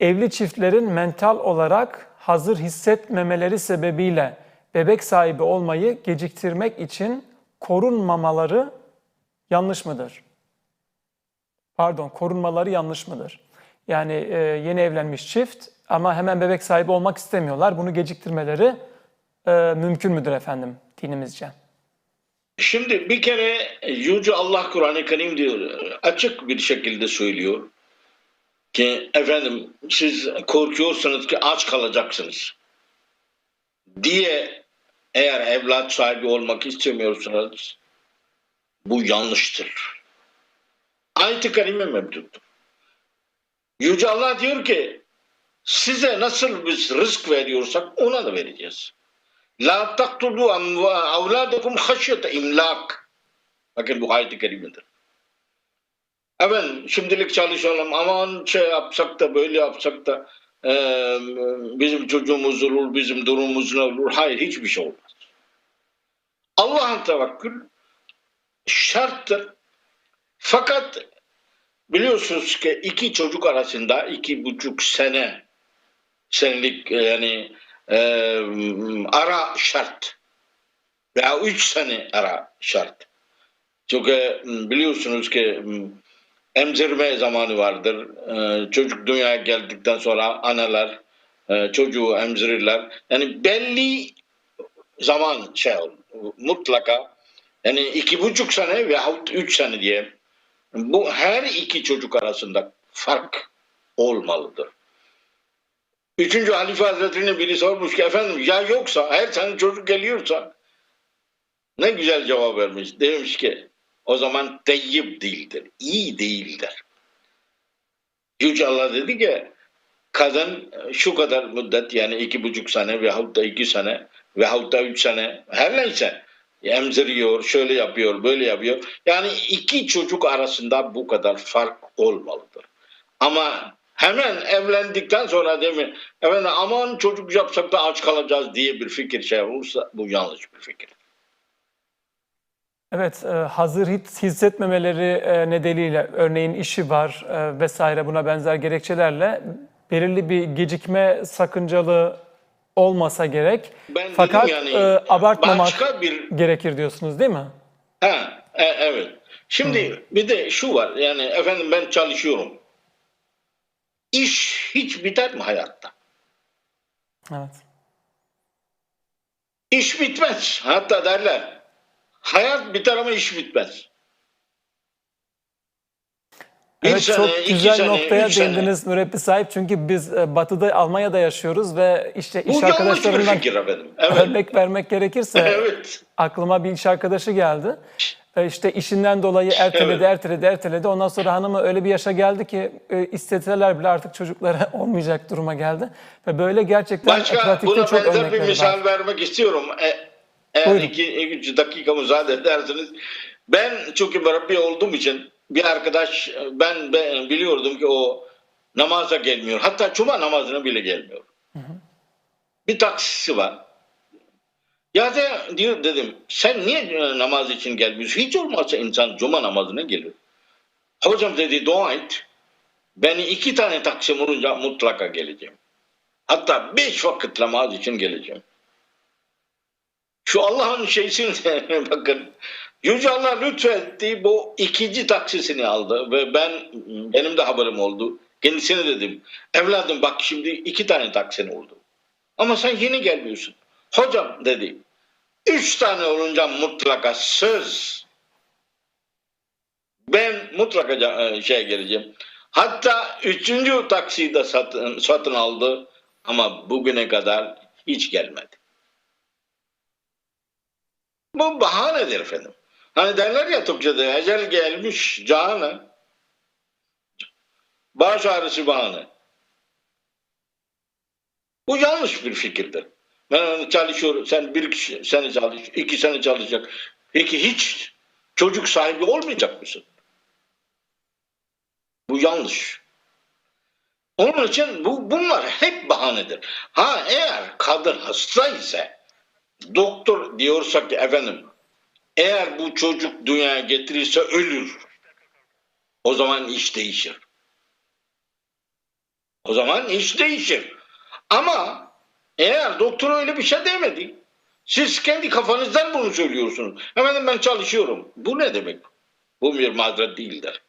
Evli çiftlerin mental olarak hazır hissetmemeleri sebebiyle bebek sahibi olmayı geciktirmek için korunmamaları yanlış mıdır? Pardon, korunmaları yanlış mıdır? Yani e, yeni evlenmiş çift ama hemen bebek sahibi olmak istemiyorlar. Bunu geciktirmeleri e, mümkün müdür efendim dinimizce? Şimdi bir kere Yüce Allah Kur'an-ı Kerim diyor, açık bir şekilde söylüyor ki efendim siz korkuyorsunuz ki aç kalacaksınız diye eğer evlat sahibi olmak istemiyorsanız bu yanlıştır. Ayet-i Kerime mevcuttur. Yüce Allah diyor ki size nasıl biz rızk veriyorsak ona da vereceğiz. La taktulu avladakum haşyete imlak. Bakın bu ayet-i kerimedir. Efendim şimdilik çalışalım aman şey yapsak da böyle yapsak da e, bizim çocuğumuz olur, bizim durumumuz ne olur? Hayır hiçbir şey olmaz. Allah'ın tevekkül şarttır. Fakat biliyorsunuz ki iki çocuk arasında iki buçuk sene senelik yani e, ara şart veya üç sene ara şart. Çünkü biliyorsunuz ki emzirme zamanı vardır. E, çocuk dünyaya geldikten sonra analar e, çocuğu emzirirler. Yani belli zaman şey mutlaka yani iki buçuk sene veyahut üç sene diye bu her iki çocuk arasında fark olmalıdır. Üçüncü halife hazretlerine biri sormuş ki efendim ya yoksa her sene çocuk geliyorsa ne güzel cevap vermiş. Demiş ki o zaman teyyib değildir. iyi değildir. Yüce Allah dedi ki kadın şu kadar müddet yani iki buçuk sene veyahut da iki sene veyahut da üç sene her neyse emziriyor, şöyle yapıyor, böyle yapıyor. Yani iki çocuk arasında bu kadar fark olmalıdır. Ama hemen evlendikten sonra değil mi? Efendim aman çocuk yapsak da aç kalacağız diye bir fikir şey olursa bu yanlış bir fikir. Evet, e, hazır his- hissetmemeleri e, nedeniyle örneğin işi var e, vesaire buna benzer gerekçelerle belirli bir gecikme sakıncalı olmasa gerek. Ben Fakat yani e, abartmamak başka bir gerekir diyorsunuz değil mi? ha e- evet. Şimdi bir de şu var yani efendim ben çalışıyorum. İş hiç biter mi hayatta? Evet. İş bitmez. Hatta derler. Hayat biter ama iş bitmez. Evet sene, çok güzel sene, noktaya sene. değindiniz mürebbi sahip. Çünkü biz e, Batı'da Almanya'da yaşıyoruz ve işte iş arkadaşlarından. Evet. örnek vermek gerekirse evet. aklıma bir iş arkadaşı geldi. E, İşte işinden dolayı erteledi, Evet. erteledi, erteledi. Ondan sonra hanımı öyle bir yaşa geldi ki e, isteseler bile artık çocukları olmayacak duruma geldi. Ve böyle gerçekten Başka pratikte buna çok benzer bir misal var. vermek istiyorum. E, eğer Buyurun. iki, iki dakika müsaade ederseniz. Ben çünkü mürebbi olduğum için bir arkadaş ben, ben biliyordum ki o namaza gelmiyor. Hatta cuma namazına bile gelmiyor. Bir taksisi var. Ya da diyor dedim sen niye e, namaz için gelmiyorsun? Hiç olmazsa insan cuma namazına gelir. Hocam dedi dua et. Beni iki tane taksim olunca mutlaka geleceğim. Hatta beş vakit namaz için geleceğim. Şu Allah'ın şeysini bakın. Yüce Allah lütfetti bu ikinci taksisini aldı ve ben benim de haberim oldu. Kendisine dedim evladım bak şimdi iki tane taksin oldu. Ama sen yeni gelmiyorsun. Hocam dedi üç tane olunca mutlaka söz ben mutlaka şey geleceğim. Hatta üçüncü taksiyi de satın, satın aldı ama bugüne kadar hiç gelmedi. Bu bahanedir efendim. Hani derler ya Türkçe'de ecel gelmiş canı. Baş ağrısı bahane. Bu yanlış bir fikirdir. Ben onu çalışıyorum. Sen bir kişi, sene çalış, iki sene çalışacak. Peki hiç çocuk sahibi olmayacak mısın? Bu yanlış. Onun için bu bunlar hep bahanedir. Ha eğer kadın hasta ise doktor diyorsa ki efendim eğer bu çocuk dünyaya getirirse ölür. O zaman iş değişir. O zaman iş değişir. Ama eğer doktor öyle bir şey demedi. Siz kendi kafanızdan bunu söylüyorsunuz. Hemen ben çalışıyorum. Bu ne demek? Bu bir mazeret değildir.